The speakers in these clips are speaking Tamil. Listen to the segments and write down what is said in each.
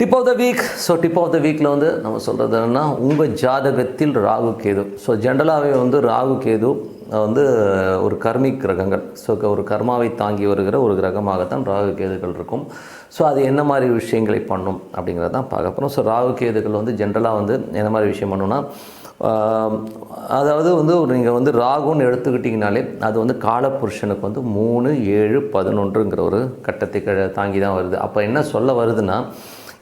Tip of the week so tip of the வீக்கில் வந்து நம்ம சொல்கிறது என்னென்னா உங்கள் ஜாதகத்தில் ராகு கேது. ஸோ ஜென்ரலாகவே வந்து ராகு கேது வந்து ஒரு கர்மி கிரகங்கள். ஸோ ஒரு கர்மாவை தாங்கி வருகிற ஒரு கிரகமாகத்தான் ராகு கேதுகள் இருக்கும். ஸோ அது என்ன மாதிரி விஷயங்களை பண்ணும் அப்படிங்கிறத தான் பார்க்க போகிறோம் ஸோ ராகு கேதுகள் வந்து ஜென்ரலாக வந்து என்ன மாதிரி விஷயம் பண்ணுன்னா அதாவது வந்து ஒரு நீங்கள் வந்து ராகுன்னு எடுத்துக்கிட்டிங்கனாலே அது வந்து காலப்புருஷனுக்கு வந்து மூணு ஏழு பதினொன்றுங்கிற ஒரு கட்டத்தை தாங்கி தான் வருது. அப்போ என்ன சொல்ல வருதுன்னா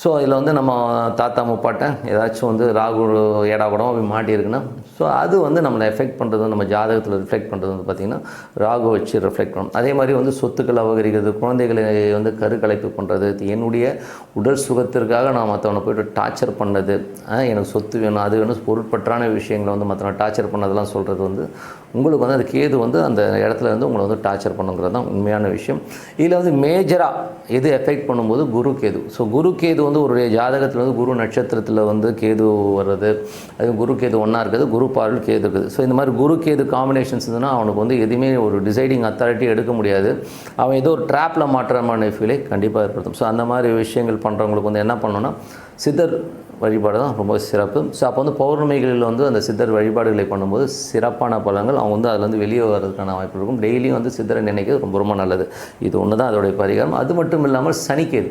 ஸோ இதில் வந்து நம்ம தாத்தா முப்பாட்டை ஏதாச்சும் வந்து ராகு ஏடா கூடமாக போய் மாட்டியிருக்குன்னா ஸோ அது வந்து நம்மளை எஃபெக்ட் பண்ணுறது நம்ம ஜாதகத்தில் ரிஃப்ளெக்ட் பண்ணுறது வந்து பார்த்திங்கன்னா ராகு வச்சு ரிஃப்ளெக்ட் பண்ணும் அதே மாதிரி வந்து சொத்துக்கள் அபகரிக்கிறது குழந்தைகளை வந்து கருக்கலைப்பு பண்ணுறது என்னுடைய உடல் சுகத்திற்காக நான் மற்றவனை போய்ட்டு டார்ச்சர் பண்ணது எனக்கு சொத்து வேணும் அது வேணும் பொருட்பற்றான விஷயங்களை வந்து மற்றவனை டார்ச்சர் பண்ணதெல்லாம் சொல்கிறது வந்து உங்களுக்கு வந்து அந்த கேது வந்து அந்த இடத்துல இருந்து உங்களை வந்து டார்ச்சர் பண்ணுங்கிறது தான் உண்மையான விஷயம். இதில் வந்து மேஜராக எது எஃபெக்ட் பண்ணும்போது குரு கேது. ஸோ குரு கேது வந்து ஒரு ஜாதகத்தில் வந்து குரு நட்சத்திரத்தில் வந்து கேது வர்றது அது குரு கேது ஒன்றா இருக்குது குரு பார்வையில் கேது இருக்குது. ஸோ இந்த மாதிரி குரு கேது காம்பினேஷன்ஸ் இருந்ததுன்னா அவனுக்கு வந்து எதுவுமே ஒரு டிசைடிங் அத்தாரிட்டி எடுக்க முடியாது. அவன் ஏதோ ஒரு ட்ராப்பில் மாற்றமான ஃபீலை கண்டிப்பாக ஏற்படுத்தும். ஸோ அந்த மாதிரி விஷயங்கள் பண்ணுறவங்களுக்கு வந்து என்ன பண்ணணும்னா சித்தர் வழிபாடு தான் ரொம்ப சிறப்பு. ஸோ அப்போ வந்து பௌர்ணமிகளில் வந்து அந்த சித்தர் வழிபாடுகளை பண்ணும்போது சிறப்பான பலன்கள் அவங்க வந்து அதில் வந்து வெளியே வர்றதுக்கான வாய்ப்பு இருக்கும். டெய்லியும் வந்து சித்தரை நினைக்கிறது ரொம்ப ரொம்ப நல்லது. இது ஒன்று தான் அதோடைய பரிகாரம். அது மட்டும் இல்லாமல் சனிக்கேது.